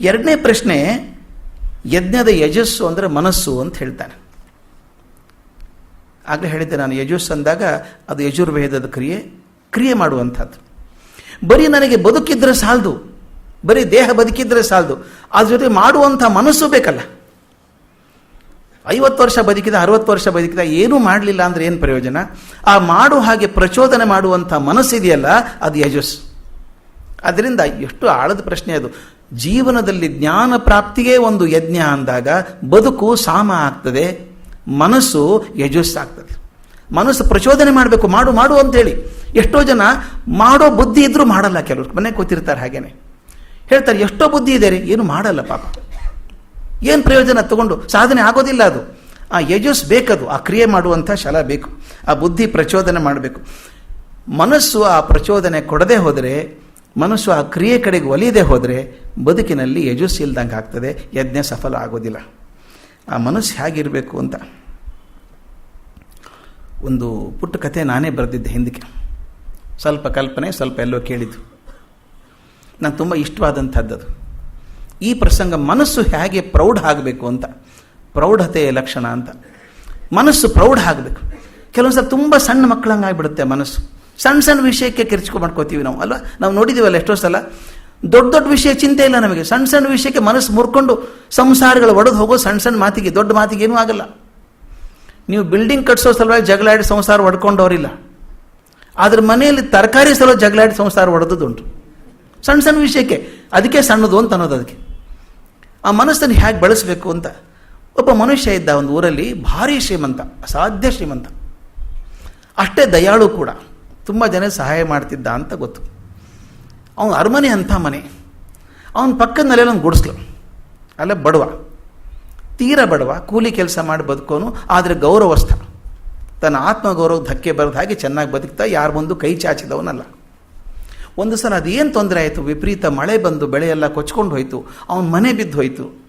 ಎರಡನೇ ಪ್ರಶ್ನೆ, ಯಜ್ಞದ ಯಜಸ್ಸು ಅಂದರೆ ಮನಸ್ಸು ಅಂತ ಹೇಳ್ತಾನೆ. ಆಗಲೇ ಹೇಳಿದ್ದೆ ನಾನು, ಯಜಸ್ಸು ಅಂದಾಗ ಅದು ಯಜುರ್ವೇದದ ಕ್ರಿಯೆ ಕ್ರಿಯೆ ಮಾಡುವಂಥದ್ದು. ಬರೀ ನನಗೆ ಬದುಕಿದ್ರೆ ಸಾಲದು, ಬರೀ ದೇಹ ಬದುಕಿದ್ರೆ ಸಾಲದು, ಅದ್ರ ಜೊತೆ ಮಾಡುವಂಥ ಮನಸ್ಸು ಬೇಕಲ್ಲ. ಐವತ್ತು ವರ್ಷ ಬದುಕಿದ, ಅರವತ್ತು ವರ್ಷ ಬದುಕಿದ, ಏನೂ ಮಾಡಲಿಲ್ಲ ಅಂದರೆ ಏನು ಪ್ರಯೋಜನ? ಆ ಮಾಡು ಹಾಗೆ ಪ್ರಚೋದನೆ ಮಾಡುವಂಥ ಮನಸ್ಸಿದೆಯಲ್ಲ, ಅದು ಯಜಸ್ಸು. ಅದರಿಂದ ಎಷ್ಟು ಆಳದ ಪ್ರಶ್ನೆ ಅದು. ಜೀವನದಲ್ಲಿ ಜ್ಞಾನ ಪ್ರಾಪ್ತಿಯೇ ಒಂದು ಯಜ್ಞ ಅಂದಾಗ ಬದುಕು ಸಾಮ ಆಗ್ತದೆ, ಮನಸ್ಸು ಯಜಸ್ಸಾಗ್ತದೆ. ಮನಸ್ಸು ಪ್ರಚೋದನೆ ಮಾಡಬೇಕು, ಮಾಡು ಮಾಡು ಅಂತೇಳಿ ಎಷ್ಟೋ ಜನ ಮಾಡೋ ಬುದ್ಧಿ ಇದ್ದರೂ ಮಾಡಲ್ಲ ಕೆಲವರು. ಮನೆ ಕೂತಿರ್ತಾರೆ ಹಾಗೇನೆ. ಹೇಳ್ತಾರೆ, ಎಷ್ಟೋ ಬುದ್ಧಿ ಇದೆ ರೀ, ಏನು ಮಾಡಲ್ಲ ಪಾಪ. ಏನು ಪ್ರಯೋಜನ ತಗೊಂಡು? ಸಾಧನೆ ಆಗೋದಿಲ್ಲ ಅದು. ಆ ಯಜಸ್ ಬೇಕದು, ಆ ಕ್ರಿಯೆ ಮಾಡುವಂಥ ಶಲ ಬೇಕು. ಆ ಬುದ್ಧಿ ಪ್ರಚೋದನೆ ಮಾಡಬೇಕು. ಮನಸ್ಸು ಆ ಪ್ರಚೋದನೆ ಕೊಡದೆ ಹೋದರೆ ಮನಸ್ಸು ಆ ಕ್ರಿಯೆ ಕಡೆಗೆ ಒಲಿಯದೆ ಹೋದರೆ ಬದುಕಿನಲ್ಲಿ ಯಜಸ್ಸು ಇಲ್ದಂಗೆ ಆಗ್ತದೆ, ಯಜ್ಞ ಸಫಲ ಆಗೋದಿಲ್ಲ. ಆ ಮನಸ್ಸು ಹೇಗಿರಬೇಕು ಅಂತ? ಒಂದು ಪುಟ್ಟ ಕಥೆ ನಾನೇ ಬರೆದಿದ್ದೆ ಹಿಂದಕ್ಕೆ. ಸ್ವಲ್ಪ ಕಲ್ಪನೆ, ಸ್ವಲ್ಪ ಎಲ್ಲೋ ಕೇಳಿದ್ದು. ನಾನು ತುಂಬ ಇಷ್ಟವಾದಂಥದ್ದು ಅದು. ಈ ಪ್ರಸಂಗ ಮನಸ್ಸು ಹೇಗೆ ಪ್ರೌಢ ಆಗಬೇಕು ಅಂತ? ಪ್ರೌಢತೆಯ ಲಕ್ಷಣ ಅಂತ. ಮನಸ್ಸು ಪ್ರೌಢ ಆಗಬೇಕು. ಕೆಲವೊಂದು ಸಲ ತುಂಬ ಸಣ್ಣ ಮಕ್ಕಳಂಗೆ ಆಗಿಬಿಡುತ್ತೆ ಮನಸ್ಸು. ಸಣ್ಣ ಸಣ್ಣ ವಿಷಯಕ್ಕೆ ಕಿರ್ಚ್ಕೊ ಮಾಡ್ಕೋತೀವಿ ನಾವು, ಅಲ್ವಾ? ನಾವು ನೋಡಿದ್ದೀವಲ್ಲ ಎಷ್ಟೋ ಸಲ? ದೊಡ್ಡ ದೊಡ್ಡ ವಿಷಯ ಚಿಂತೆ ಇಲ್ಲ ನಮಗೆ. ಸಣ್ಣ ಸಣ್ಣ ವಿಷಯಕ್ಕೆ ಮನಸ್ಸು ಮುರ್ಕೊಂಡು ಸಂಸಾರಗಳು ಒಡೆದು ಹೋಗೋ ಸಣ್ಣ ಸಣ್ಣ ಮಾತಿಗೆ, ದೊಡ್ಡ ಮಾತಿಗೆ ಏನೂ ಆಗಲ್ಲ. ನೀವು ಬಿಲ್ಡಿಂಗ್ ಕಟ್ಸೋ ಸಲುವಾಗಿ ಜಗಳಾಡಿ ಸಂಸಾರ ಹೊಡ್ಕೊಂಡವರಿಲ್ಲ ಆದ್ರೆ ಮನೆಯಲ್ಲಿ ತರಕಾರಿ ಸಲ ಜಗಳಾಡಿ ಸಂಸಾರ ಹೊಡೆದುದುಂಟು ಸಣ್ಣ ಸಣ್ಣ ವಿಷಯಕ್ಕೆ, ಅದಕ್ಕೆ ಸಣ್ಣದು ಅಂತ ಅನ್ನೋದು ಅದಕ್ಕೆ. ಆ ಮನಸ್ಸನ್ನು ಹೇಗೆ ಬಳಸಬೇಕು ಅಂತ? ಒಬ್ಬ ಮನುಷ್ಯ ಇದ್ದ ಒಂದು ಊರಲ್ಲಿ ಭಾರಿ ಶ್ರೀಮಂತ, ಅಸಾಧ್ಯ ಶ್ರೀಮಂತ. ಅಷ್ಟೇ ದಯಾಳು ಕೂಡ. ತುಂಬ ಜನ ಸಹಾಯ ಮಾಡ್ತಿದ್ದ ಅಂತ ಗೊತ್ತು. ಅವನ ಅರಮನೆ ಅಂಥ ಮನೆ. ಅವನ ಪಕ್ಕದಲ್ಲೇ ಒಂದು ಗುಡಿಸ್ಲು. ಅಲ್ಲ ಬಡವ. ತೀರ ಬಡವ, ಕೂಲಿ ಕೆಲಸ ಮಾಡಿ ಬದುಕೋನು, ಆದರೆ ಗೌರವಸ್ಥ. ತನ್ನ ಆತ್ಮಗೌರವ ಧಕ್ಕೆ ಬರದ ಹಾಗೆ ಚೆನ್ನಾಗಿ ಬದುಕ್ತಾ ಯಾರು ಬಂದು ಕೈ ಚಾಚಿದವನಲ್ಲ. ಒಂದು ಸಲ ಅದೇನು ತೊಂದರೆ ಆಯಿತು, ವಿಪರೀತ ಮಳೆ ಬಂದು ಬೆಳೆಯೆಲ್ಲ ಕೊಚ್ಕೊಂಡು ಹೋಯಿತು, ಅವನ ಮನೆ ಬಿದ್ದು ಹೋಯಿತು.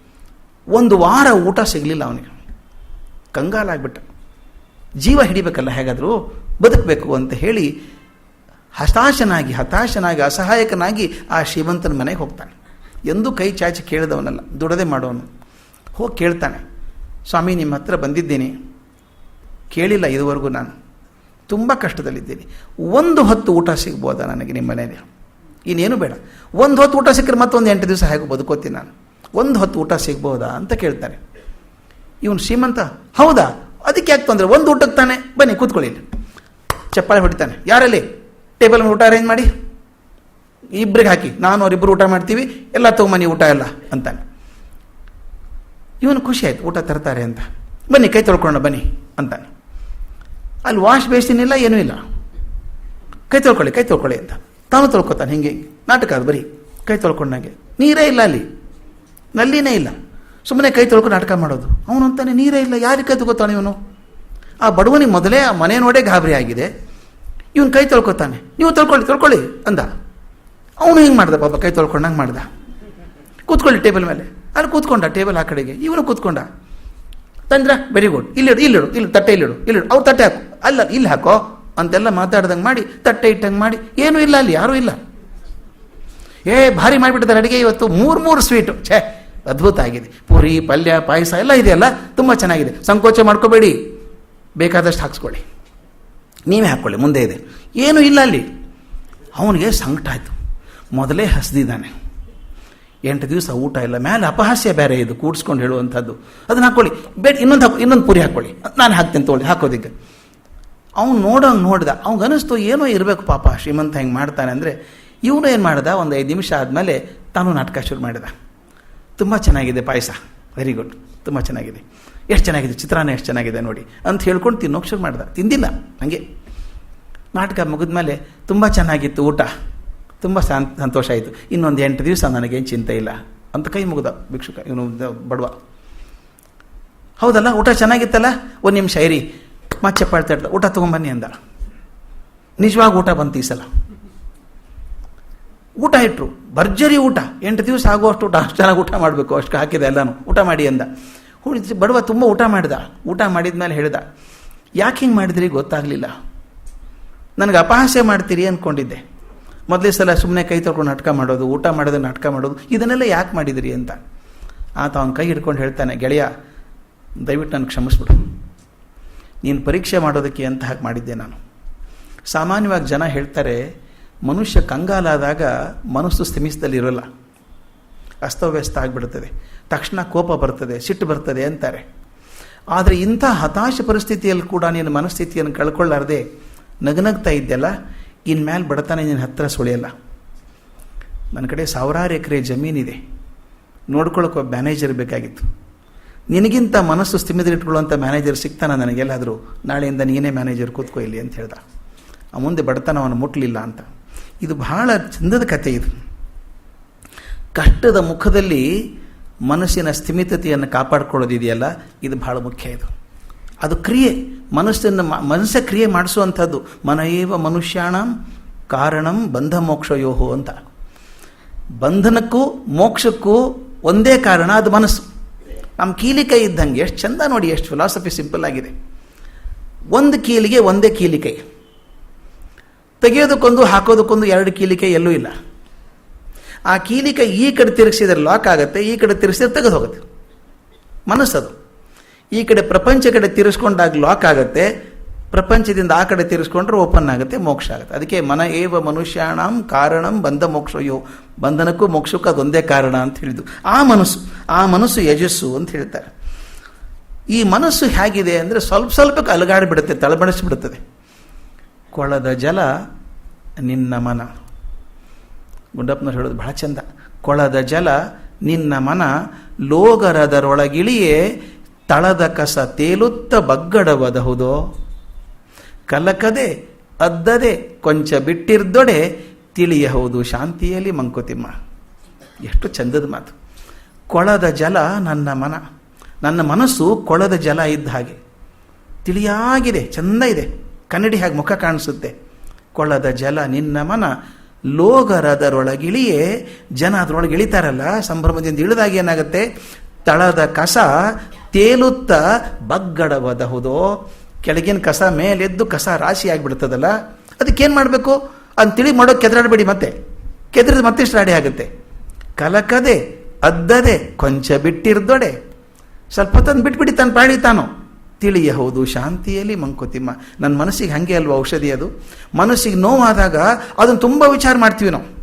ಒಂದು ವಾರ ಊಟ ಸಿಗಲಿಲ್ಲ ಅವನಿಗೆ. ಕಂಗಾಲಾಗ್ಬಿಟ್ಟ. ಜೀವ ಹಿಡಿಬೇಕಲ್ಲ ಹೇಗಾದರೂ? ಬದುಕಬೇಕು ಅಂತ ಹೇಳಿ ಹತಾಶನಾಗಿ ಹತಾಶನಾಗಿ, ಅಸಹಾಯಕನಾಗಿ ಆ ಶ್ರೀಮಂತನ ಮನೆಗೆ ಹೋಗ್ತಾನೆ. ಎಂದೂ ಕೈ ಚಾಚಿ ಕೇಳಿದವನಲ್ಲ, ದುಡದೆ ಮಾಡೋನು. ಹೋಗಿ ಕೇಳ್ತಾನೆ, ಸ್ವಾಮಿ, ನಿಮ್ಮ ಹತ್ರ ಬಂದಿದ್ದೀನಿ. ಕೇಳಿಲ್ಲ ಇದುವರೆಗೂ ನಾನು. ತುಂಬ ಕಷ್ಟದಲ್ಲಿದ್ದೀನಿ. ಒಂದು ಹೊತ್ತು ಊಟ ಸಿಗ್ಬೋದಾ ನನಗೆ ನಿಮ್ಮ ಮನೆಯಲ್ಲಿ? ಇನ್ನೇನು ಬೇಡ. ಒಂದು ಹೊತ್ತು ಊಟ ಸಿಕ್ಕರೆ ಮತ್ತೊಂದು ಎಂಟು ದಿವಸ ಹೇಗೆ ಬದುಕೋತೀನಿ ನಾನು. ಒಂದು ಹೊತ್ತು ಊಟ ಸಿಗ್ಬೋದಾ? ಅಂತ ಕೇಳ್ತಾನೆ. ಇವನು ಶ್ರೀಮಂತ? ಹೌದಾ? ಅದಕ್ಕೆ ಯಾಕೆ ತೊಂದರೆ? ಒಂದು ಊಟಕ್ಕೆ ತಾನೆ. ಬನ್ನಿ, ಕೂತ್ಕೊಳ್ಳಿ. ಚಪ್ಪಾಳೆ ಹೊಡಿತಾನೆ. ಯಾರಲ್ಲಿ? ಟೇಬಲ್ ಊಟ ಅರೇಂಜ್ ಮಾಡಿ. ಇಬ್ಬರಿಗೆ ಹಾಕಿ. ನಾನು ಅವರಿಬ್ಬರು ಊಟ ಮಾಡ್ತೀವಿ. ಎಲ್ಲ ತಗೊಂಬನ್ನಿ ಊಟ ಎಲ್ಲ ಅಂತಾನೆ. ಇವನು ಖುಷಿ ಆಯ್ತು. ಊಟ ತರ್ತಾರೆ ಅಂತ. ಬನ್ನಿ, ಕೈ ತೊಳ್ಕೊಂಡು ಬನ್ನಿ ಅಂತಾನೆ. ಅಲ್ಲಿ ವಾಶ್ ಬೇಸಿನ್ ಇಲ್ಲ, ಏನೂ ಇಲ್ಲ. ಕೈ ತೊಳ್ಕೊಳ್ಳಿ ಕೈ ತೊಳ್ಕೊಳ್ಳಿ ಅಂತ. ತಾನು ತೊಳ್ಕೊತಾನೆ, ಹಿಂಗೆ. ನಾಟಕ ಅದು ಬರೀ. ಕೈ ತೊಳ್ಕೊಂಡಂಗೆ ನೀರೇ ಇಲ್ಲ ಅಲ್ಲಿ. ನಲ್ಲಿನೇ ಇಲ್ಲ. ಸುಮ್ಮನೆ ಕೈ ತೊಳ್ಕೊಂಡು ನಾಟಕ ಮಾಡೋದು. ಅವನು ಅಂತಾನೆ, ನೀರೇ ಇಲ್ಲ. ಯಾರಿಗೆ ಕೈ ತೊಗೋತಾನೆ ಇವನು? ಆ ಬಡವನಿಗೆ ಮೊದಲೇ ಆ ಮನೆ ನೋಡೇ ಗಾಬರಿ ಆಗಿದೆ. ಇವನು ಕೈ ತೊಳ್ಕೊತಾನೆ. ನೀವು ತೊಳ್ಕೊಳ್ಳಿ ತೊಳ್ಕೊಳ್ಳಿ ಅಂದ. ಅವನು ಹಿಂಗೆ ಮಾಡ್ದ ಪಾಪ, ಕೈ ತೊಳ್ಕೊಂಡಂಗೆ ಮಾಡ್ದ. ಕೂತ್ಕೊಳ್ಳಿ ಟೇಬಲ್ ಮೇಲೆ. ಅಲ್ಲಿ ಕೂತ್ಕೊಂಡ, ಟೇಬಲ್ ಆ ಕಡೆಗೆ. ಇವನು ಕೂತ್ಕೊಂಡ. ತಂದ್ರ ವೆರಿ ಗುಡ್ ಇಲ್ಲಿಡು ಇಲ್ಲಿಡು ಇಲ್ಲಿ ತಟ್ಟೆ ಇಲ್ಲಿಡು ಇಲ್ಲಿಡು ಅವ್ರು ತಟ್ಟೆ ಹಾಕು. ಅಲ್ಲ, ಇಲ್ಲಿ ಹಾಕೋ. ಅಂತೆಲ್ಲ ಮಾತಾಡ್ದಂಗೆ ಮಾಡಿ, ತಟ್ಟೆ ಇಟ್ಟಂಗೆ ಮಾಡಿ. ಏನೂ ಇಲ್ಲ ಅಲ್ಲಿ, ಯಾರೂ ಇಲ್ಲ. ಏ, ಭಾರಿ ಮಾಡಿಬಿಟ್ಟಿದ್ದಾರೆ ಅಡುಗೆ ಇವತ್ತು. ಮೂರು ಮೂರು ಸ್ವೀಟು. ಛೇ, ಅದ್ಭುತ ಆಗಿದೆ. ಪೂರಿ, ಪಲ್ಯ, ಪಾಯಸ ಎಲ್ಲ ಇದೆಯಲ್ಲ, ತುಂಬ ಚೆನ್ನಾಗಿದೆ. ಸಂಕೋಚ ಮಾಡ್ಕೋಬೇಡಿ. ಬೇಕಾದಷ್ಟು ಹಾಕ್ಸ್ಕೊಳ್ಳಿ. ನೀವೇ ಹಾಕ್ಕೊಳ್ಳಿ ಮುಂದೆ ಇದೆ. ಏನೂ ಇಲ್ಲ ಅಲ್ಲಿ. ಅವನಿಗೆ ಸಂಕಟ ಆಯಿತು. ಮೊದಲೇ ಹಸ್ದಿದ್ದಾನೆ. ಎಂಟು ದಿವಸ ಊಟ ಇಲ್ಲ ಮೇಲೆ ಅಪಹಾಸ್ಯ ಬೇರೆ ಇದು, ಕೂಡಿಸ್ಕೊಂಡು ಹೇಳುವಂಥದ್ದು. ಅದನ್ನ ಹಾಕ್ಕೊಳ್ಳಿ ಬೇಡ, ಇನ್ನೊಂದು ಹಾಕಿ, ಇನ್ನೊಂದು ಪುರಿ ಹಾಕ್ಕೊಳ್ಳಿ ನಾನು ಹಾಕ್ತೇನೆ ತೊಗೊಳ್ಳಿ, ಹಾಕೋದಿಕ್ಕೆ. ಅವ್ನು ನೋಡೋಂಗೆ ನೋಡಿದ, ಅವ್ನಿಗೆ ಅನಿಸ್ತು, ಏನೋ ಇರಬೇಕು ಪಾಪ, ಶ್ರೀಮಂತ ಹೆಂಗೆ ಮಾಡ್ತಾನೆ ಅಂದರೆ, ಇವನು ಏನು ಮಾಡ್ದ, ಒಂದು ಐದು ನಿಮಿಷ ಆದಮೇಲೆ ತಾನು ನಾಟಕ ಶುರು ಮಾಡಿದ. ತುಂಬ ಚೆನ್ನಾಗಿದೆ ಪಾಯಸ. ವೆರಿ ಗುಡ್ ತುಂಬ ಚೆನ್ನಾಗಿದೆ. ಎಷ್ಟು ಚೆನ್ನಾಗಿದೆ, ಚಿತ್ರಾನ್ನ ಎಷ್ಟು ಚೆನ್ನಾಗಿದೆ ನೋಡಿ ಅಂತ ಹೇಳ್ಕೊಂಡು ತಿನ್ನೋಕೆ ಶುರು ಮಾಡ್ದೆ. ತಿಂದಿಲ್ಲ, ಹಾಗೆ. ನಾಟಕ ಮುಗಿದ್ಮೇಲೆ ತುಂಬ ಚೆನ್ನಾಗಿತ್ತು ಊಟ. ತುಂಬ ಸಂತೋಷ ಆಯಿತು. ಇನ್ನೊಂದು ಎಂಟು ದಿವಸ ನನಗೇನು ಚಿಂತೆ ಇಲ್ಲ ಅಂತ ಕೈ ಮುಗಿದ ಭಿಕ್ಷುಕ, ಇವನು ಬಡವ. ಹೌದಲ್ಲ, ಊಟ ಚೆನ್ನಾಗಿತ್ತಲ್ಲ? ಒಂದು ನಿಮಿಷ ಇರಿ. ಮತ್ತೆ ಚಪ್ಪಾಳ್ತಾ ಇರ್ತ ಊಟ ತೊಗೊಂಬನ್ನಿ ಅಂದ. ನಿಜವಾಗಿ ಊಟ ಬಂತು ಈ ಸಲ. ಊಟ ಇಟ್ಟರು ಭರ್ಜರಿ ಊಟ. ಎಂಟು ದಿವಸ ಆಗುವಷ್ಟು ಊಟ, ಅಷ್ಟು ಚೆನ್ನಾಗಿ ಊಟ ಮಾಡಬೇಕು. ಅಷ್ಟು ಹಾಕಿದೆ ಎಲ್ಲನೂ. ಊಟ ಮಾಡಿ ಅಂದ. ಬಡವ ತುಂಬ ಊಟ ಮಾಡಿದ. ಊಟ ಮಾಡಿದ ಮೇಲೆ ಹೇಳ್ದ, ಯಾಕೆ ಹಿಂಗೆ ಮಾಡಿದ್ರಿ ಗೊತ್ತಾಗಲಿಲ್ಲ. ನನಗೆ ಅಪಹಾಸ್ಯ ಮಾಡ್ತೀರಿ ಅಂದ್ಕೊಂಡಿದ್ದೆ ಮೊದಲೇ ಸಲ ಸುಮ್ಮನೆ ಕೈ ತೊಳ್ಕೊಂಡು ನಾಟಕ ಮಾಡೋದು, ಊಟ ಮಾಡೋದು, ನಾಟಕ ಮಾಡೋದು, ಇದನ್ನೆಲ್ಲ ಯಾಕೆ ಮಾಡಿದಿರಿ ಅಂತ. ಆತ ಅವನ ಕೈ ಹಿಡ್ಕೊಂಡು ಹೇಳ್ತಾನೆ, ಗೆಳೆಯ, ದಯವಿಟ್ಟು ನಾನು ಕ್ಷಮಿಸ್ಬಿಡು. ನೀನು ಪರೀಕ್ಷೆ ಮಾಡೋದಕ್ಕೆ ಅಂತ ಹಾಗೆ ಮಾಡಿದ್ದೆ ನಾನು? ಸಾಮಾನ್ಯವಾಗಿ ಜನ ಹೇಳ್ತಾರೆ, ಮನುಷ್ಯ ಕಂಗಾಲಾದಾಗ ಮನಸ್ಸು ಸ್ಥಿಮಿಸದಲ್ಲಿರೋಲ್ಲ. ಅಸ್ತವ್ಯಸ್ತ ಆಗಿಬಿಡ್ತದೆ. ತಕ್ಷಣ ಕೋಪ ಬರ್ತದೆ, ಸಿಟ್ಟು ಬರ್ತದೆ ಅಂತಾರೆ. ಆದರೆ ಇಂಥ ಹತಾಶ ಪರಿಸ್ಥಿತಿಯಲ್ಲಿ ಕೂಡ ನೀನು ಮನಸ್ಥಿತಿಯನ್ನು ಕಳ್ಕೊಳ್ಳಾರ್ದೆ ನಗನಗ್ತಾ ಇದ್ದೆಲ್ಲ ಇನ್ಮೇಲೆ ಬಡತನ ನಿನ್ನ ಹತ್ತಿರ ಸುಳಿಯಲ್ಲ. ನನ್ನ ಕಡೆ ಸಾವಿರಾರು ಎಕರೆ ಜಮೀನಿದೆ. ನೋಡ್ಕೊಳ್ಳೋಕೆ ಒಬ್ಬ ಮ್ಯಾನೇಜರ್ ಬೇಕಾಗಿತ್ತು. ನಿನಗಿಂತ ಮನಸ್ಸು ಸ್ಥಿಮಿದಿಟ್ಕೊಳ್ಳುವಂಥ ಮ್ಯಾನೇಜರ್ ಸಿಗ್ತಾನ ನನಗೆಲ್ಲಾದರೂ? ನಾಳೆಯಿಂದ ನೀನೇ ಮ್ಯಾನೇಜರ್ ಕೂತ್ಕೋ ಇಲ್ಲಿ ಅಂತ ಹೇಳ್ದ. ಆ ಮುಂದೆ ಬಡತನ ಅವನು ಮುಟ್ಲಿಲ್ಲ ಅಂತ. ಇದು ಬಹಳ ಚಂದದ ಕಥೆ ಇದು. ಕಷ್ಟದ ಮುಖದಲ್ಲಿ ಮನಸ್ಸಿನ ಸ್ಥಿಮಿತತೆಯನ್ನು ಕಾಪಾಡ್ಕೊಳ್ಳೋದಿದೆಯಲ್ಲ, ಇದು ಬಹಳ ಮುಖ್ಯ ಇದು. ಅದು ಕ್ರಿಯೆ. ಮನಸ್ಸನ್ನು ಮನಸ್ಸ ಕ್ರಿಯೆ ಮಾಡಿಸುವಂಥದ್ದು. ಮನಯೇವ ಮನುಷ್ಯಾಣಂ ಕಾರಣಂ ಬಂಧ ಮೋಕ್ಷಯೋಹೋ ಅಂತ. ಬಂಧನಕ್ಕೂ ಮೋಕ್ಷಕ್ಕೂ ಒಂದೇ ಕಾರಣ, ಅದು ಮನಸ್ಸು. ನಮ್ಮ ಕೀಲಿಕೈ ಇದ್ದಂಗೆ, ಎಷ್ಟು ಚಂದ ನೋಡಿ, ಎಷ್ಟು ಫಿಲಾಸಫಿ ಸಿಂಪಲ್ ಆಗಿದೆ. ಒಂದು ಕೀಲಿಗೆ ಒಂದೇ ಕೀಲಿಕೈ ತೆಗೆಯೋದಕ್ಕೊಂದು, ಹಾಕೋದಕ್ಕೊಂದು ಎರಡು ಕೀಲಿಕೈ ಎಲ್ಲೂ ಇಲ್ಲ. ಆ ಕೀಲಿಕ ಈ ಕಡೆ ತಿರುಗಿಸಿದ್ರೆ ಲಾಕ್ ಆಗುತ್ತೆ, ಈ ಕಡೆ ತಿರುಗಿಸಿದ್ರೆ ತೆಗೆದು ಹೋಗುತ್ತೆ ಮನಸ್ಸದು. ಈ ಕಡೆ ಪ್ರಪಂಚ ಕಡೆ ತಿರುಸ್ಕೊಂಡಾಗ ಲಾಕ್ ಆಗುತ್ತೆ, ಪ್ರಪಂಚದಿಂದ ಆ ಕಡೆ ತಿರುಸ್ಕೊಂಡ್ರೆ ಓಪನ್ ಆಗುತ್ತೆ, ಮೋಕ್ಷ ಆಗುತ್ತೆ. ಅದಕ್ಕೆ ಮನ ಏವ ಮನುಷ್ಯಾಣಂ ಕಾರಣಂ ಬಂಧ ಮೋಕ್ಷಯೋ. ಬಂಧನಕ್ಕೂ ಮೋಕ್ಷಕ್ಕೂ ಅದೊಂದೇ ಕಾರಣ ಅಂತ ಹೇಳಿದ್ದು. ಆ ಮನಸ್ಸು ಆ ಮನಸ್ಸು ಯಜಸ್ಸು ಅಂತ ಹೇಳ್ತಾರೆ. ಈ ಮನಸ್ಸು ಹೇಗಿದೆ ಅಂದರೆ ಸ್ವಲ್ಪ ಸ್ವಲ್ಪಕ್ಕೆ ಅಲುಗಾಡಿಬಿಡುತ್ತೆ ತಳಬಡಿಸಿಬಿಡುತ್ತದೆ ಕೊಳದ ಜಲ ನಿನ್ನ ಮನ. ಗುಂಡಪ್ಪನವ್ರು ಹೇಳೋದು ಬಹಳ ಚಂದ. ಕೊಳದ ಜಲ ನಿನ್ನ ಮನ ಲೋಗರದರೊಳಗಿಳಿಯೇ ತಳದ ಕಸ ತೇಲುತ್ತ ಬಗ್ಗಡವದಹುದೋ? ಕಲಕದೆ, ಅದ್ದದೆ, ಕೊಂಚ ಬಿಟ್ಟಿರ್ದೊಡೆ ತಿಳಿಯಬಹುದು ಶಾಂತಿಯಲ್ಲಿ ಮಂಕುತಿಮ್ಮ. ಎಷ್ಟು ಚಂದದ ಮಾತು. ಕೊಳದ ಜಲ ನನ್ನ ಮನ. ನನ್ನ ಮನಸ್ಸು ಕೊಳದ ಜಲ ಇದ್ದ ಹಾಗೆ. ತಿಳಿಯಾಗಿದೆ, ಚಂದ ಇದೆ. ಕನ್ನಡಿ ಹಾಗೆ ಮುಖ ಕಾಣಿಸುತ್ತೆ. ಕೊಳದ ಜಲ ನಿನ್ನ ಮನ ಲೋಗರದರೊಳಗಿಳಿಯೇ ಜನ ಅದರೊಳಗೆ ಇಳಿತಾರಲ್ಲ, ಸಂಭ್ರಮದಿಂದ ಇಳಿದಾಗ ಏನಾಗುತ್ತೆ? ತಳದ ಕಸ ತೇಲುತ್ತ ಬಗ್ಗಡವದಹುದೋ. ಕೆಳಗಿನ ಕಸ ಮೇಲೆದ್ದು ಕಸ ರಾಶಿ ಆಗಿಬಿಡ್ತದಲ್ಲ, ಅದಕ್ಕೇನು ಮಾಡಬೇಕು? ಅಂತ ತಿಳಿ ಮಾಡೋಕೆ ಕೆದರಾಡಬೇಡಿ ಮತ್ತೆ. ಕೆದರಿದ ಮತ್ತೆ ಸ್ಟಾಡಿ ಆಗುತ್ತೆ. ಕಲಕದೆ, ಅದ್ದದೆ, ಕೊಂಚ ಬಿಟ್ಟಿರ್ದೊಡೆ. ಸ್ವಲ್ಪ ತಂದು ಬಿಟ್ಬಿಡಿ ತನ್ನ ಪ್ರಾಣಿ ತಾನು. ತಿಳಿಯ ಹೌದು ಶಾಂತಿಯಲ್ಲಿ ಮಂಕುತಿಮ್ಮ ನನ್ನ ಮನಸ್ಸಿಗೆ ಹಾಗೆ ಅಲ್ವಾ ಔಷಧಿ ಅದು? ಮನಸ್ಸಿಗೆ ನೋವಾದಾಗ ಅದನ್ನು ತುಂಬ ವಿಚಾರ ಮಾಡ್ತೀವಿ ನಾವು.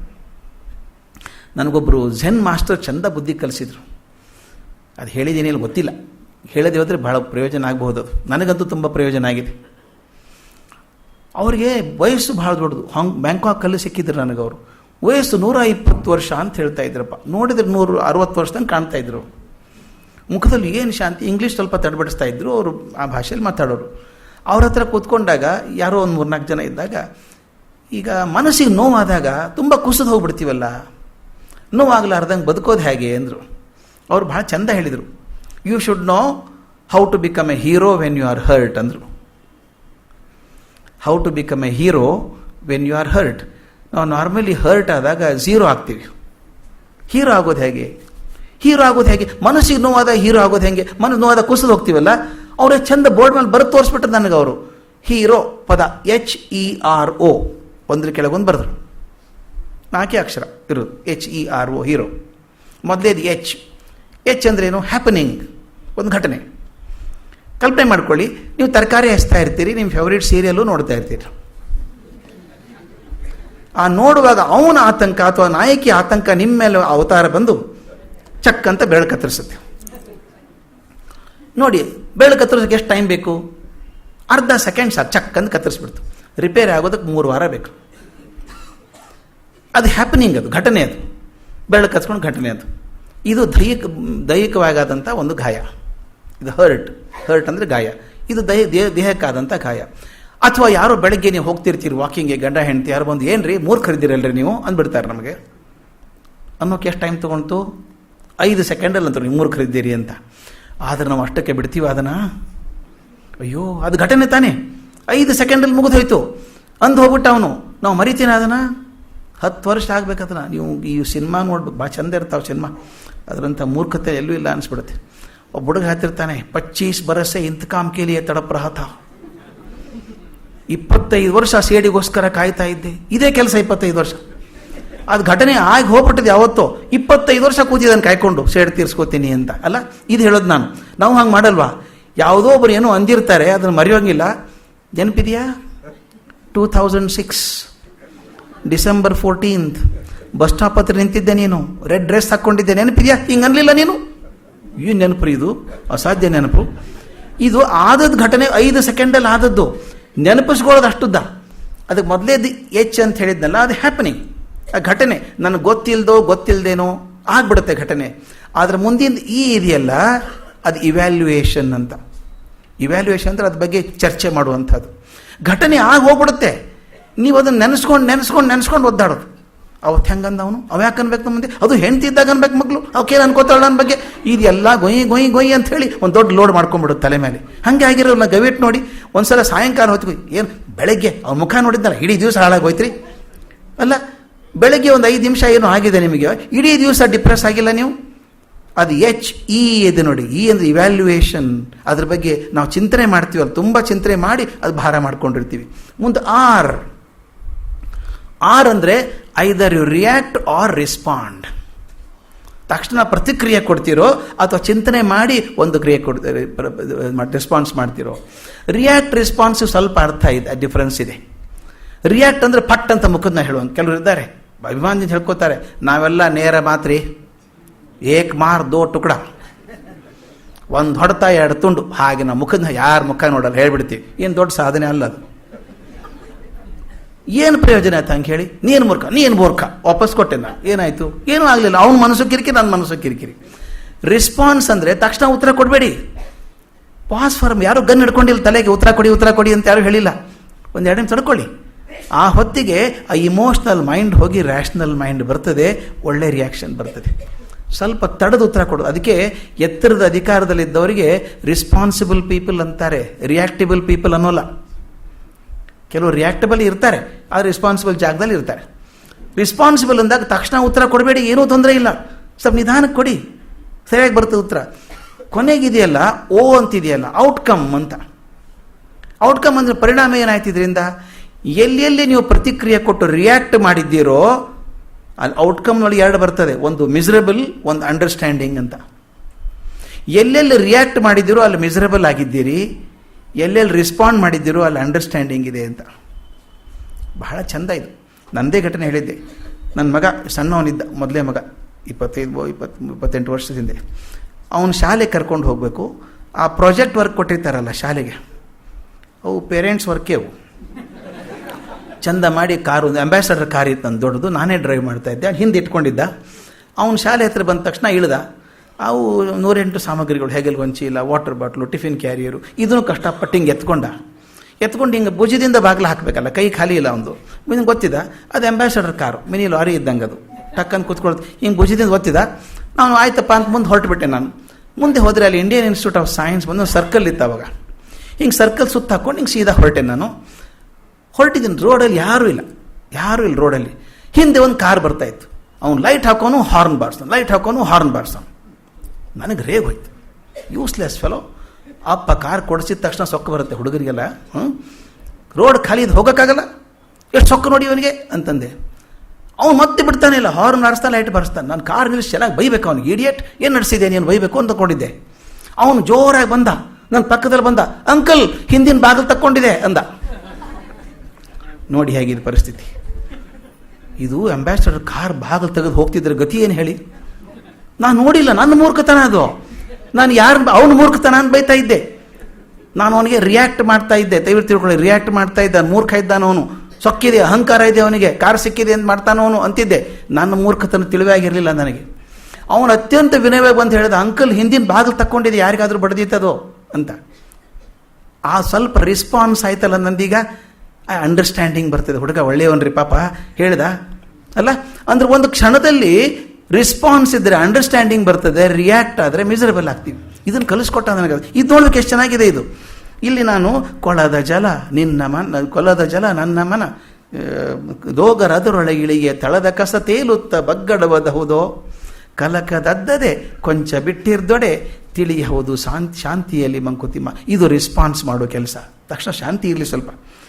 ನನಗೊಬ್ಬರು ಝೆನ್ ಮಾಸ್ಟರ್ ಚಂದ ಬುದ್ಧಿ ಕಲಿಸಿದ್ರು. ಅದು ಹೇಳಿದ್ದೀನಿ ಗೊತ್ತಿಲ್ಲ. ಹೇಳದೆ ಹೋದರೆ ಬಹಳ ಪ್ರಯೋಜನ ಆಗಬಹುದು ಅದು. ನನಗಂತೂ ತುಂಬ ಪ್ರಯೋಜನ ಆಗಿದೆ. ಅವರಿಗೆ ವಯಸ್ಸು ಭಾಳ ದೊಡ್ಡದು. ಹಾಂಗ್ ಬ್ಯಾಂಕಾಕಲ್ಲಿ ಸಿಕ್ಕಿದ್ರು ನನಗೆ ಅವರು ವಯಸ್ಸು ನೂರ ಇಪ್ಪತ್ತು ವರ್ಷ ಅಂತ ಹೇಳ್ತಾ ಇದ್ರಪ್ಪ. ನೋಡಿದ್ರೆ ನೂರು ಅರವತ್ತು ವರ್ಷದಂಗೆ ಕಾಣ್ತಾ ಇದ್ರು ಮುಖದಲ್ಲಿ ಏನು ಶಾಂತಿ ಇಂಗ್ಲೀಷ್ ಸ್ವಲ್ಪ ತಡಬಡಿಸ್ತಾ ಇದ್ರು, ಅವರು ಆ ಭಾಷೆಯಲ್ಲಿ ಮಾತಾಡೋರು. ಅವ್ರ ಹತ್ರ ಕೂತ್ಕೊಂಡಾಗ ಯಾರೋ ಒಂದು ಮೂರ್ನಾಲ್ಕು ಜನ ಇದ್ದಾಗ, ಈಗ ಮನಸ್ಸಿಗೆ ನೋವಾದಾಗ ತುಂಬ ಕುಸಿದು ಹೋಗ್ಬಿಡ್ತೀವಲ್ಲ, ನೋವಾಗಲಾರ್ದಂಗೆ ಬದುಕೋದು ಹೇಗೆ ಅಂದರು. ಅವ್ರು ಭಾಳ ಚಂದ ಹೇಳಿದರು. You should know how to become a hero when you are hurt ಅಂದರು. How to become A hero when you are hurt ನಾವು ನಾರ್ಮಲಿ ಹರ್ಟ್ ಆದಾಗ ಝೀರೋ ಆಗ್ತೀವಿ. ಹೀರೋ ಆಗೋದು ಹೇಗೆ? ಹೀರೋ ಆಗೋದು ಹೇಗೆ? ಮನಸ್ಸಿಗೆ ನೋವಾದ ಹೀರೋ ಆಗೋದು ಹೇಗೆ? ಮನಸ್ಸು ನೋವಾದ ಕುಸಿದು ಹೋಗ್ತೀವಲ್ಲ? ಅವರೇ ಚಂದ ಬೋರ್ಡ್ ಮೇಲೆ ಬರೆದು ತೋರಿಸ್ಬಿಟ್ರು ನನಗೆ ಅವರು. ಹೀರೋ ಪದ ಎಚ್ ಇ ಆರ್ ಒ ಒಂದ್ರ ಕೆಳಗೊಂದು ಬರೆದ್ರು. ನಾಲ್ಕೇ ಅಕ್ಷರ ಇರೋದು. H E R O hero. ಮೊದಲೇದು H H ಅಂದ್ರೇನು ಹ್ಯಾಪನಿಂಗ್ ಒಂದು ಘಟನೆ. ಕಲ್ಪನೆ ಮಾಡ್ಕೊಳ್ಳಿ. ನೀವು ತರಕಾರಿ ಹಚ್ತಾ ಇರ್ತೀರಿ, ನಿಮ್ಮ ಫೇವ್ರೇಟ್ ಸೀರಿಯಲ್ಲು ನೋಡ್ತಾ ಇರ್ತೀರಿ. ಆ ನೋಡುವಾಗ ಅವನ ಆತಂಕ ಅಥವಾ ನಾಯಕಿ ಆತಂಕ ನಿಮ್ಮ ಮೇಲೆ ಅವತಾರ ಬಂದು ಚಕ್ ಅಂತ ಬೆರಳು ಕತ್ತರಿಸುತ್ತೆ. ನೋಡಿ, ಬೆರಳು ಕತ್ತರಿಸೋಕೆ ಎಷ್ಟು ಟೈಮ್ ಬೇಕು? ಅರ್ಧ ಸೆಕೆಂಡ್ ಸರ್ ಚಕ್ ಅಂತ ಕತ್ತರಿಸ್ಬಿಡ್ತು. ರಿಪೇರಿ ಆಗೋದಕ್ಕೆ ಮೂರು ವಾರ ಬೇಕು. ಅದು ಹ್ಯಾಪನಿಂಗ್ ಅದು, ಘಟನೆ ಅದು. ಬೆರಳು ಕತ್ಕೊಂಡು ಘಟನೆ ಅದು. ಇದು ದೈಹಿಕ ದೈಹಿಕವಾಗಾದಂಥ ಒಂದು ಗಾಯ. ಇದು ಹರ್ಟ್ ಹರ್ಟ್ ಅಂದರೆ ಗಾಯ. ಇದು ದೈ ದೇಹ ದೇಹಕ್ಕಾದಂಥ ಗಾಯ. ಅಥವಾ ಯಾರೋ ಬೆಳಗ್ಗೆ ನೀವು ಹೋಗ್ತಿರ್ತೀರಿ ವಾಕಿಂಗ್ಗೆ ಗಂಡ, ಹೆಂಡತಿ, ಯಾರು ಬಂದು ಏನು ರೀ ಮೂರು ಖರೀದಿರಲ್ರಿ ನೀವು ಅಂದ್ಬಿಡ್ತಾರೆ ನಮಗೆ. ಅನ್ನೋಕೆ ಎಷ್ಟು ಟೈಮ್ ತೊಗೊಂತು ಐದು ಸೆಕೆಂಡಲ್ಲಿ ಅಂತ ನೀವು ಮೂರ್ಖರಿದ್ದೀರಿ ಅಂತ. ಆದರೆ ನಾವು ಅಷ್ಟಕ್ಕೆ ಬಿಡ್ತೀವಿ ಅದನ್ನು? ಅಯ್ಯೋ, ಅದು ಘಟನೆ ತಾನೇ. ಐದು ಸೆಕೆಂಡಲ್ಲಿ ಮುಗಿದೋಯ್ತು ಅಂದು ಹೋಗ್ಬಿಟ್ಟ ಅವನು. ನಾವು ಮರಿತೀನಿ ಅದನ್ನು? ಹತ್ತು ವರ್ಷ ಆಗಬೇಕದನ್ನ. ನೀವು ಈ ಸಿನಿಮಾ ನೋಡ್ಬೇಕು. ಭಾಳ ಚಂದ ಇರ್ತಾವೆ ಸಿನಿಮಾ. ಅದರಂಥ ಮೂರ್ಖತೆ ಎಲ್ಲೂ ಇಲ್ಲ ಅನಿಸ್ಬಿಡುತ್ತೆ. ಒಬ್ಬ ಹುಡುಗ ಹತ್ತಿರ್ತಾನೆ ಪಚ್ಚೀಸ್ ಬರಸೆ ಇಂತಕಾಮ್ ಕೇಲಿಯ ತಡಪ್ರಹತ ಇಪ್ಪತ್ತೈದು ವರ್ಷ ಸೇಡಿಗೋಸ್ಕರ ಕಾಯ್ತಾ ಇದ್ದೆ. ಇದೇ ಕೆಲಸ ಇಪ್ಪತ್ತೈದು ವರ್ಷ. ಅದು ಘಟನೆ ಆಗಿ ಹೋಗ್ಬಿಟ್ಟಿದೆ ಯಾವತ್ತೋ, ಇಪ್ಪತ್ತೈದು ವರ್ಷ ಕೂತಿದ್ದಾನೆ ಕಾಯ್ಕೊಂಡು, ಸೇಡ್ ತೀರ್ಸ್ಕೋತೀನಿ ಅಂತ. ಅಲ್ಲ? ಇದು ಹೇಳೋದು ನಾನು. ನಾವು ಹಂಗೆ ಮಾಡಲ್ವಾ? ಯಾವುದೋ ಒಬ್ಬರು ಏನೋ ಅಂದಿರ್ತಾರೆ, ಅದನ್ನು ಮರೆಯೋಂಗಿಲ್ಲ. ನೆನಪಿದೆಯಾ? Two thousand six December fourteenth bus stop ಹತ್ರ ನಿಂತಿದ್ದೆ ನೀನು. ರೆಡ್ ಡ್ರೆಸ್ ಹಾಕ್ಕೊಂಡಿದ್ದೆ ನೆನಪಿದೆಯಾ? ಹಿಂಗೆ ಅನ್ನಲಿಲ್ಲ ನೀನು? ಈ ನೆನಪು ಇದು. ಅಸಾಧ್ಯ ನೆನಪು. ಇದು ಆದದ ಘಟನೆ ಐದು ಸೆಕೆಂಡಲ್ಲಿ ಆದದ್ದು. ನೆನಪಿಸ್ಕೊಳ್ಳೋದು ಅಷ್ಟುದ್ದ. ಅದಕ್ಕೆ ಮೊದಲೇದು ಎಚ್ ಅಂತ ಹೇಳಿದ್ನಲ್ಲ, ಅದು ಹ್ಯಾಪನಿಂಗ್ ಘಟನೆ, ನನಗೆ ಗೊತ್ತಿಲ್ದೋ ಗೊತ್ತಿಲ್ಲದೇನೋ ಆಗ್ಬಿಡುತ್ತೆ ಘಟನೆ. ಆದರೆ ಮುಂದಿನ ಈ ಇದೆಯಲ್ಲ, ಅದು ಇವ್ಯಾಲ್ಯೂಯೇಷನ್ ಅಂತ. ಇವ್ಯಾಲ್ಯೂಯೇಷನ್ ಅಂದ್ರೆ ಅದ್ರ ಬಗ್ಗೆ ಚರ್ಚೆ ಮಾಡುವಂಥದ್ದು. ಘಟನೆ ಆಗಿ ಹೋಗ್ಬಿಡುತ್ತೆ. ನೀವು ಅದನ್ನು ನೆನೆಸ್ಕೊಂಡು ನೆನೆಸ್ಕೊಂಡು ನೆನೆಸ್ಕೊಂಡು ಒದ್ದಾಡೋದು. ಅವತ್ತು ಹೆಂಗಂದ ಅವನು ಅವ ಯಾಕೆ ಅನ್ಬೇಕು ಮುಂದೆ? ಅದು ಹೆಂಡ್ತಿದ್ದಾಗ ಅನ್ಬೇಕು ಮಗಳು. ಅವಕ್ಕೇನು ಅನ್ಕೋತಾಳ ನನ್ನ ಬಗ್ಗೆ? ಇದೆಲ್ಲ ಗೊಯ್ ಗೊಯ್ ಗೊಯ್ ಅಂತ ಹೇಳಿ ಒಂದು ದೊಡ್ಡ ಲೋಡ್ ಮಾಡ್ಕೊಂಡ್ಬಿಡುತ್ತೆ ತಲೆ ಮೇಲೆ. ಹಾಗೆ ಆಗಿರೋಲ್ಲ ಗವಿಟ್ ನೋಡಿ. ಒಂದ್ಸಲ ಸಾಯಂಕಾಲ ಹೊತ್ತು ಏನು ಬೆಳಗ್ಗೆ, ಅವ್ನ ಮುಖ ನೋಡಿದ್ನಲ್ಲ, ಇಡೀ ದಿವಸ ಹಾಳಾಗೋಯ್ತ್ರಿ ಅಲ್ಲ ಬೆಳಗ್ಗೆ ಒಂದು ಐದು ನಿಮಿಷ ಏನು ಆಗಿದೆ ನಿಮಗೆ, ಇಡೀ ದಿವಸ ಡಿಪ್ರೆಸ್ ಆಗಿಲ್ಲ ನೀವು? ಅದು ಎಚ್ ಇ ಇದೆ ನೋಡಿ ಇ ಅಂದರೆ ಇವ್ಯಾಲ್ಯೂಯೇಷನ್ ಅದ್ರ ಬಗ್ಗೆ ನಾವು ಚಿಂತನೆ ಮಾಡ್ತೀವಲ್ಲ ತುಂಬ ಚಿಂತನೆ ಮಾಡಿ ಅದು ಭಾರ ಮಾಡ್ಕೊಂಡಿರ್ತೀವಿ. ಮುಂದೆ ಆರ್ ಆರ್ ಅಂದರೆ either you react or respond ತಕ್ಷಣ ಪ್ರತಿಕ್ರಿಯೆ ಕೊಡ್ತಿರೋ ಅಥವಾ ಚಿಂತನೆ ಮಾಡಿ ಒಂದು ಕ್ರಿಯೆ ಕೊಡ್ತಾರೆ ರೆಸ್ಪಾನ್ಸ್ ಮಾಡ್ತಿರೋ? ರಿಯಾಕ್ಟ್ ರೆಸ್ಪಾನ್ಸ್ ಸ್ವಲ್ಪ ಅರ್ಥ ಇದೆ ಡಿಫ್ರೆನ್ಸ್ ಇದೆ. ರಿಯಾಕ್ಟ್ ಅಂದರೆ ಪಟ್ ಅಂತ ಮುಖದನ್ನ ಹೇಳುವಂಥ ಕೆಲವರು ಇದ್ದಾರೆ. ಅಭಿಮಾನದಿಂದ ಹೇಳ್ಕೊತಾರೆ, ನಾವೆಲ್ಲ ನೇರ ಮಾತ್ರಿ, ಏಕ್ ಮಾರ್ ದೋ ಟುಕಡ. ಒಂದು ಹೊಡೆತ ಎರಡು ತುಂಡು. ಹಾಗೆ ನಮ್ಮ ಮುಖದ ಯಾರ ಮುಖ ನೋಡಲ್ಲ ಹೇಳ್ಬಿಡ್ತೀವಿ. ಏನು ದೊಡ್ಡ ಸಾಧನೆ ಅಲ್ಲ ಅದು. ಏನು ಪ್ರಯೋಜನ ಆಯ್ತು ಹಂಗೆ ಹೇಳಿ? ನೀನು ಮೂರ್ಖ ನೀನು ಮೂರ್ಖ. ವಾಪಸ್ ಕೊಟ್ಟೆ ನಾನು ಏನಾಯ್ತು? ಏನೂ ಆಗಲಿಲ್ಲ. ಅವ್ನ ಮನಸ್ಸು ಕಿರಿಕಿರಿ ನನ್ನ ಮನಸ್ಸು ಕಿರಿಕಿರಿ. ರೆಸ್ಪಾನ್ಸ್ ಅಂದರೆ ತಕ್ಷಣ ಉತ್ತರ ಕೊಡಬೇಡಿ. ಪಾಸ್ ಫಾರ್ಮ್ ಯಾರು ಗನ್ ಹಿಡ್ಕೊಂಡಿಲ್ಲ ತಲೆಗೆ, ಉತ್ತರ ಕೊಡಿ ಉತ್ತರ ಕೊಡಿ ಅಂತ ಯಾರು ಹೇಳಿಲ್ಲ. ಒಂದು ಎರಡು ನಿಮಿಷ ತಡ್ಕೊಳ್ಳಿ. ಆ ಹೊತ್ತಿಗೆ ಆ ಇಮೋಷ್ನಲ್ ಮೈಂಡ್ ಹೋಗಿ ರ್ಯಾಷನಲ್ ಮೈಂಡ್ ಬರ್ತದೆ, ಒಳ್ಳೆ ರಿಯಾಕ್ಷನ್ ಬರ್ತದೆ. ಸ್ವಲ್ಪ ತಡೆದು ಉತ್ತರ ಕೊಡೋದು ಅದಕ್ಕೆ ಎತ್ತರದ ಅಧಿಕಾರದಲ್ಲಿದ್ದವರಿಗೆ ರಿಸ್ಪಾನ್ಸಿಬಲ್ ಪೀಪಲ್ ಅಂತಾರೆ. ರಿಯಾಕ್ಟಿಬಲ್ ಪೀಪಲ್ ಅನ್ನೋಲ್ಲ. ಕೆಲವರು ರಿಯಾಕ್ಟಬಲ್ ಇರ್ತಾರೆ ಆ ರೆಸ್ಪಾನ್ಸಿಬಲ್ ಜಾಗದಲ್ಲಿ ಇರ್ತಾರೆ. ರೆಸ್ಪಾನ್ಸಿಬಲ್ ಅಂದಾಗ ತಕ್ಷಣ ಉತ್ತರ ಕೊಡಬೇಡಿ, ಏನೂ ತೊಂದರೆ ಇಲ್ಲ. ಸ್ವಲ್ಪ ನಿಧಾನಕ್ಕೆ ಕೊಡಿ. ಸರಿಯಾಗಿ ಬರ್ತದೆ ಉತ್ತರ. ಕೊನೆಗಿದೆಯಲ್ಲ, ಓ ಅಂತಿದೆಯಲ್ಲ ಔಟ್ಕಮ್ ಅಂತ. ಔಟ್ಕಮ್ ಅಂದರೆ ಪರಿಣಾಮ ಏನಾಯ್ತು ಇದರಿಂದ? ಎಲ್ಲೆಲ್ಲಿ ನೀವು ಪ್ರತಿಕ್ರಿಯೆ ಕೊಟ್ಟು ರಿಯಾಕ್ಟ್ ಮಾಡಿದ್ದೀರೋ ಅಲ್ಲಿ ಔಟ್ಕಮ್ನಲ್ಲಿ ಎರಡು ಬರ್ತದೆ. ಒಂದು ಮಿಸರಬಲ್ ಒಂದು ಅಂಡರ್ಸ್ಟ್ಯಾಂಡಿಂಗ್ ಅಂತ. ಎಲ್ಲೆಲ್ಲಿ ರಿಯಾಕ್ಟ್ ಮಾಡಿದ್ದೀರೋ, ಅಲ್ಲಿ ಮಿಸರಬಲ್ ಆಗಿದ್ದೀರಿ. ಎಲ್ಲೆಲ್ಲಿ ರೆಸ್ಪಾಂಡ್ ಮಾಡಿದ್ದೀರೋ, ಅಲ್ಲಿ ಅಂಡರ್ಸ್ಟ್ಯಾಂಡಿಂಗ್ ಇದೆ ಅಂತ. ಬಹಳ ಚಂದ ಇದು. ನನ್ನದೇ ಘಟನೆ ಹೇಳಿದ್ದೆ. ನನ್ನ ಮಗ, ಸಣ್ಣವನಿದ್ದ, ಮೊದಲೇ ಮಗ. ಇಪ್ಪತ್ತೈದು ಇಪ್ಪತ್ತು, ಇಪ್ಪತ್ತೆಂಟು ವರ್ಷದಿಂದ ಅವನು ಶಾಲೆ ಕರ್ಕೊಂಡು ಹೋಗಬೇಕು. ಆ ಪ್ರಾಜೆಕ್ಟ್ ವರ್ಕ್ ಕೊಟ್ಟಿರ್ತಾರಲ್ಲ ಶಾಲೆಗೆ. ಅವು ಪೇರೆಂಟ್ಸ್ ವರ್ಕೇ ಅವು. ಚಂದ ಮಾಡಿ ಕಾರು ಅಂಬಾಸಡರ್ ಕಾರ್ ಇತ್ತು ನನ್ನ ದೊಡ್ಡದು. ನಾನೇ ಡ್ರೈವ್ ಮಾಡ್ತಾ ಇದ್ದೆ. ಹಿಂದೆ ಇಟ್ಕೊಂಡಿದ್ದ. ಅವನು ಶಾಲೆ ಹತ್ರ ಬಂದ ತಕ್ಷಣ ಇಳ್ದ. ಅವು ನೂರೆಂಟು ಸಾಮಗ್ರಿಗಳು ಹೆಗಲ್ ಇಲ್ಲ ವಾಟರ್ ಬಾಟ್ಲು ಟಿಫಿನ್ ಕ್ಯಾರಿಯರು ಇದನ್ನು ಕಷ್ಟಪಟ್ಟು ಹಿಂಗೆ ಎತ್ಕೊಂಡ. ಎತ್ಕೊಂಡು ಹಿಂಗೆ ಭುಜದಿಂದ ಬಾಗಿಲು ಹಾಕಬೇಕಲ್ಲ, ಕೈ ಖಾಲಿ ಇಲ್ಲ ಒಂದು ನಿಮ್ಗೆ ಗೊತ್ತಿದ? ಅದು ಅಂಬಾಸಡರ್ ಕಾರು, ಮಿನಿ ಲಾರಿ ಇದ್ದಂಗೆ ಅದು ಟಕ್ಕಂದು ಕೂತ್ಕೊಳ್ಳೋದು ಹಿಂಗೆ ಭುಜದಿಂದ ಗೊತ್ತಿದ ನಾನು ಆಯ್ತಪ್ಪ ಅಂತ ಮುಂದೆ ಹೊರಟುಬಿಟ್ಟೆ ನಾನು. ಮುಂದೆ ಹೋದರೆ ಅಲ್ಲಿ ಇಂಡಿಯನ್ ಇನ್ಸ್ಟಿಟ್ಯೂಟ್ ಆಫ್ ಸೈನ್ಸ್ ಬಂದು ಸರ್ಕಲ್ ಇತ್ತು ಅವಾಗ. ಹಿಂಗೆ ಸರ್ಕಲ್ ಸುತ್ತ ಹಾಕ್ಕೊಂಡು ಹಿಂಗೆ ಸೀದಾ ಹೊರಟೆ ನಾನು. ಹೊರಟಿದ್ದೀನಿ, ರೋಡಲ್ಲಿ ಯಾರೂ ಇಲ್ಲ. ಯಾರೂ ಇಲ್ಲ ರೋಡಲ್ಲಿ. ಹಿಂದೆ ಒಂದು ಕಾರ್ ಬರ್ತಾ ಇತ್ತು. ಅವ್ನು ಲೈಟ್ ಹಾಕೋನು ಹಾರ್ನ್ ಬಾರ್ಸ್ತಾನೆ. ಲೈಟ್ ಹಾಕೋನು ಹಾರ್ನ್ ಬಾರ್ಸ್ತಾನೆ. ನನಗೆ ರೇಗ್ ಹೋಯ್ತು. ಯೂಸ್ಲೆಸ್ ಫೆಲೋ ಅಪ್ಪ ಕಾರ್ ಕೊಡಿಸಿದ ತಕ್ಷಣ ಸೊಕ್ಕ ಬರುತ್ತೆ ಹುಡುಗರಿಗೆಲ್ಲ. ಹ್ಞೂ ರೋಡ್ ಖಾಲಿ ಇದು ಹೋಗೋಕ್ಕಾಗಲ್ಲ. ಎಷ್ಟು ಸೊಕ್ಕ ನೋಡಿ ಅವನಿಗೆ ಅಂತಂದೆ. ಅವ್ನು ಮತ್ತೆ ಬಿಡ್ತಾನೆ ಇಲ್ಲ ಹಾರ್ನ್ ಬಾರಿಸ್ತಾ ಲೈಟ್ ಬಾರಿಸ್ತಾನೆ. ನಾನು ಕಾರ್ ನಿಲ್ಲಿಸಿ ಚೆನ್ನಾಗಿ ಬೈಬೇಕು ಅವ್ನಿಗೆ. ಇಡಿಯಟ್ ಏನು ನಡೆಸಿದೆ, ನೀನು ಬೈಬೇಕು ಅಂತ ಕೊಂಡಿದ್ದೆ. ಅವನು ಜೋರಾಗಿ ಬಂದ. ನನ್ನ ಪಕ್ಕದಲ್ಲಿ ಬಂದ. ಅಂಕಲ್ ಹಿಂದಿನ ಬಾಗಿಲು ತಕ್ಕೊಂಡಿದೆ ಅಂದ. ನೋಡಿ ಹೇಗಿದೆ ಪರಿಸ್ಥಿತಿ. ಇದು ಅಂಬಾಸಿಡರ್ ಕಾರ್ ಬಾಗಿಲು ತೆಗೆದು ಹೋಗ್ತಿದ್ರೆ ಗತಿ ಏನು ಹೇಳಿ? ನಾನು ನೋಡಿಲ್ಲ, ನನ್ನ ಮೂರ್ಖತನ ಅದು. ನಾನು ಯಾರು ಅವನ ಮೂರ್ಖತನ ಅಂತ ಬೈತಾ ಇದ್ದೆ. ನಾನು ಅವನಿಗೆ ರಿಯಾಕ್ಟ್ ಮಾಡ್ತಾ ಇದ್ದೆ. ದಯವಿಟ್ಟು ತಿಳ್ಕೊಳ್ಳಿ ರಿಯಾಕ್ಟ್ ಮಾಡ್ತಾ ಇದ್ದ, ಮೂರ್ಖ ಇದ್ದಾನ ಅವನು ಸೊಕ್ಕಿದೆ, ಅಹಂಕಾರ ಇದೆ ಅವನಿಗೆ. ಕಾರ್ ಸಿಕ್ಕಿದೆ ಅಂತ ಮಾಡ್ತಾನೋ ಅವನು ಅಂತಿದ್ದೆ. ನನ್ನ ಮೂರ್ಖತನ ತಿಳಿವಾಗಿರಲಿಲ್ಲ ನನಗೆ. ಅವನು ಅತ್ಯಂತ ವಿನಯವಾಗಿ ಬಂದು ಹೇಳಿದ, ಅಂಕಲ್, ಹಿಂದಿನ ಬಾಗಿಲು ತಕ್ಕೊಂಡಿದೆ ಯಾರಿಗಾದ್ರೂ ಬಡ್ದಿತ್ತದೋ? ಅಂತ. ಆ ಸ್ವಲ್ಪ ರೆಸ್ಪಾನ್ಸ್ ಆಯ್ತಲ್ಲ ನಂದೀಗ. ಆ ಅಂಡರ್ಸ್ಟ್ಯಾಂಡಿಂಗ್ ಬರ್ತದೆ. ಹುಡುಗ ಒಳ್ಳೆಯವನ್ರಿ ಪಾಪ, ಹೇಳ್ದ? ಅಲ್ಲ, ಅಂದ್ರೆ ಒಂದು ಕ್ಷಣದಲ್ಲಿ ರೆಸ್ಪಾನ್ಸ್ ಇದ್ದರೆ ಅಂಡರ್ಸ್ಟ್ಯಾಂಡಿಂಗ್ ಬರ್ತದೆ ರಿಯಾಕ್ಟ್ ಆದರೆ ಮಿಸರಬಲ್ ಆಗ್ತೀವಿ. ಇದನ್ನು ಕಲಿಸ್ಕೊಟ್ಟ ನನಗೆ ಇದು ನೋಡೋಕೆ ಎಷ್ಟು ಚೆನ್ನಾಗಿದೆ ಇದು? ಇಲ್ಲಿ ನಾನು, ಕೊಳದ ಜಲ, ನಿನ್ನ ಮನ ಕೊಲದ ಜಲ, ನನ್ನ ಮನ. ದೋಗರದರೊಳಗಿಳಿಗೆ ತಳದ ಕಸ ತೇಲುತ್ತ ಬಗ್ಗಡವದಹುದೋ ಕಲಕದದ್ದದೆ, ಕೊಂಚ ಬಿಟ್ಟಿರ್ದೊಡೆ ತಿಳಿಯಬಹುದು ಶಾಂತಿ, ಶಾಂತಿಯಲ್ಲಿ ಮಂಕುತಿಮ್ಮ. ಇದು ರೆಸ್ಪಾನ್ಸ್ ಮಾಡೋ ಕೆಲಸ. ತಕ್ಷಣ ಶಾಂತಿ ಇರಲಿ ಸ್ವಲ್ಪ.